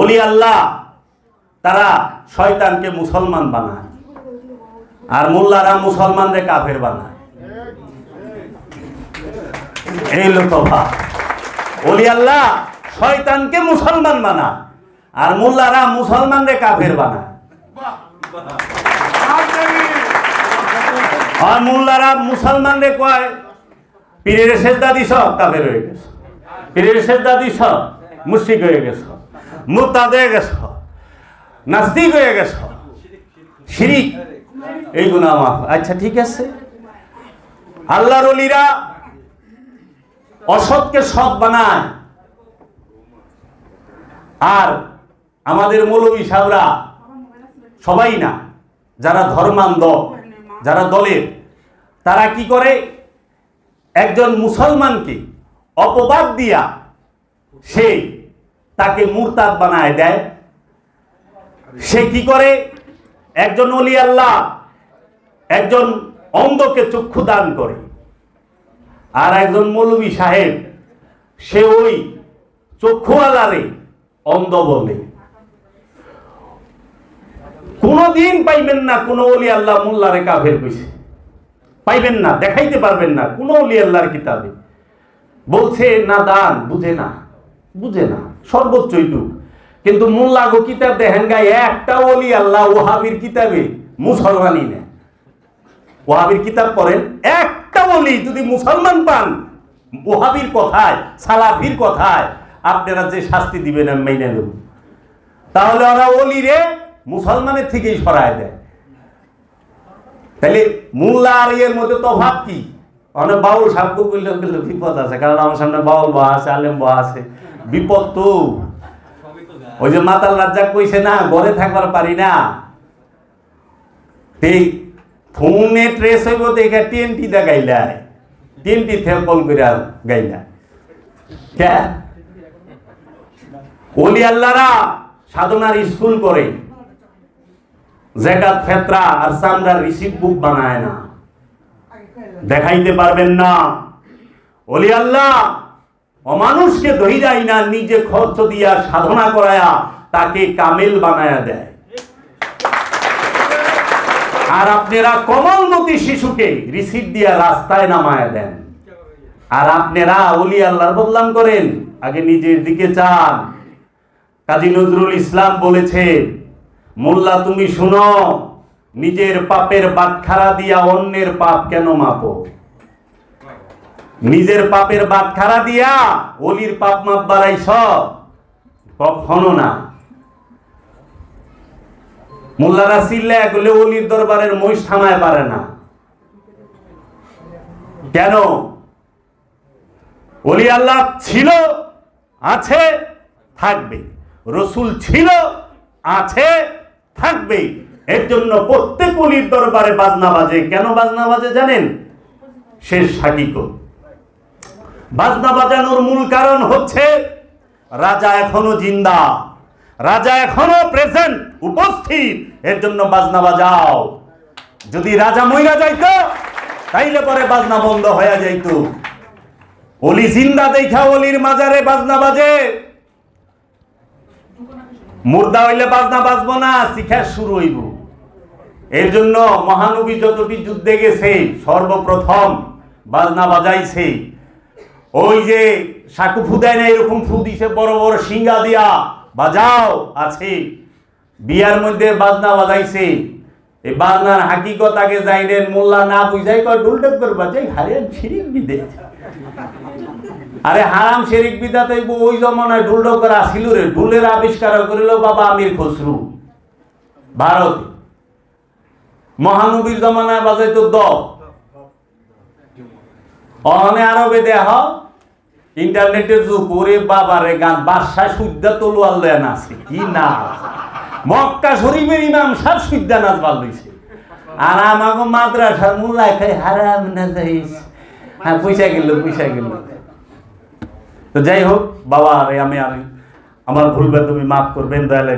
অলি আল্লাহ, তারা শয়তানকে মুসলমান বানায়। আর মোল্লারা মুসলমানদের কাফের বানায়। এই লোক ভাব আল্লাহ শয়তানকে মুসলমান বানায়, আর মোল্লারা মুসলমানদের কাফের বানায়। আর মোল্লারা মুসলমানরে কয়, পীরের সেজদা সব কাফের হয়ে গেছ। পীরের সেজদা সব মুশরিক হয়ে গেছ। মুতাদ হয়ে গেছ, নাস্তিক হয়ে গেছ। শিরিক। এইগুলো আমার আচ্ছা ঠিক আছে। আল্লাহর অলিরা অসৎকে সৎ বানায়। আর আমাদের মৌলবী সাহরা সবাই না, যারা ধর্মান্ধ, যারা দলের, তারা কি করে? একজন মুসলমানকে অপবাদ দিয়া সে তাকে মুরতাদ বানায় দেয়। সে কি করে? একজন অলি আল্লাহ, একজন অন্ধকে চক্ষু দান করে। আর একজন মৌলবী সাহেব, সে ওই চক্ষুওয়ালারে অন্ধ বলে। কোনোদিন পাইবেন না কোন অলি আল্লাহ মোল্লারে কাফের কইছে। পাইবেন না, দেখাইতে পারবেন না কোন অলি আল্লাহর কিতাবে। বলছে, না দান, বুঝে না। বুঝে না, সর্বোচ্চ এইটুক। কিন্তু মোল্লা গো কিতাব দেখেন একটা আল্লাহ ওহাবির কিতাবে মুসলমানই ওহাবির কিতাব পড়েন, একটা যদি মুসলমান পান ওহাবির কথায়, সালাফির কথায়, আপনারা যে শাস্তি দিবেন আমি মেনে নেব। তাহলে ওরা মুসলমানের থেকেই সরায় দেয়। তাহলে মোল্লা আর ইয়ের মধ্যে তফাৎ কি? অনেক বাউল সাক্ষ্য করলে বিপদ আছে, কারণ আমার সামনে বাউল বা আছে, আলেম বা আছে। বিপদ তো। ওই যে মাতাল রাজ্জাক কইছে না, ঘরে থাকবার পারি না। ফোনে ট্রেস হইব দেখে টিএনটি দা গাইলাই টিএনটি থেকে কল করে গাইলা। কে? ওলি আল্লাহরা সাধনার স্কুল করে। জেকাত, ফেতরা আর সামরা রিসিভ বুক বানায় না। দেখাইতে পারবেন না। ওলি আল্লাহ অমানুষকে যায় না, নিজে খরচ দিয়া সাধনা করায়া তাকে কামেল বানায়া দেয়। আর আপনারা কমলমতি শিশুকে রিসিভ দিয়া রাস্তায় নামায়া দেন। আর আপনারা ওলি আল্লাহর বদলাম করেন, আগে নিজের দিকে চান। কাজী নজরুল ইসলাম বলেছে, মোল্লা, তুমি শুনো, নিজের পাপের বাটখারা দিয়া অন্যের পাপ কেন মাপো? নিজের পাপের বাটখারা দিয়া অলির পাপ মাপ বাড়াইছ কখনো না। মোল্লারা চিল্লা করলে অলির দরবারের মহিষ থামায় পারে না। কেন? অলি আল্লাহ ছিল, আছে, থাকবে। রসুল ছিল, আছে, থাকবে। এর জন্য প্রত্যেক অলির দরবারে বাজনা বাজে। কেন বাজনা বাজে জানেন? শেষ সাকিক বাজনা বাজানোর মূল কারণ হচ্ছে রাজা এখনও জিন্দা। রাজা এখনও প্রেজেন্ট উপস্থিত। এর জন্য বাজনা বাজাও। যদি রাজা মইরা যাইত, তাইলে পরে বাজনা বন্ধ হয়ে যাইতো। অলি জিন্দা দেখা অলির মাজারে বাজনা বাজে। মুর্দা হইলে বাজনা বাজবো না, শিখা শুরু হইব। এর জন্য মহানবী যতটি যুদ্ধে গেছে, সর্বপ্রথম বাজনা বাজাইছে। ওই যে সাকু ফুদায় না, এরকম ফু দিছে, বড় বড় সিঙ্গা দিয়া। বাজাও, আছে। বিয়ার মধ্যে বাজনা বাজাইছে। এই বাজনার হাকিকত আগে যাইলেন মোল্লা না বুঝাই কয় ডুলডক করে বাজাই হারে ছিরিক বিদে। আরে হারাম শেরিক বিদাতে ওই জমানায় ঢুল ডকর আসিল রে। ঢুলের আবিষ্কার করিল বাবা আমির খসরু। ভারত। মহানবীর জমানায় বাজাইতো দ অনে আরবে দেহ ইন্টারনেটের যুগ, ওরে বাবারে গান, বাদশাহ সুদ্দা তলোয়ার লেন আছে কি না মক্কা শরীফের ইমাম সাহ সুদ্দা নাচ বাল লইছে। আর আমাকে মাদ্রাসার মুল্লা খাই হারাম না যাইস হ্যাঁ পয়সা গেল পয়সা গেল। তো যাই হোক বাবা আরে আমি আর আমার ভুলবে তুমি মাফ করবেন দয়ালে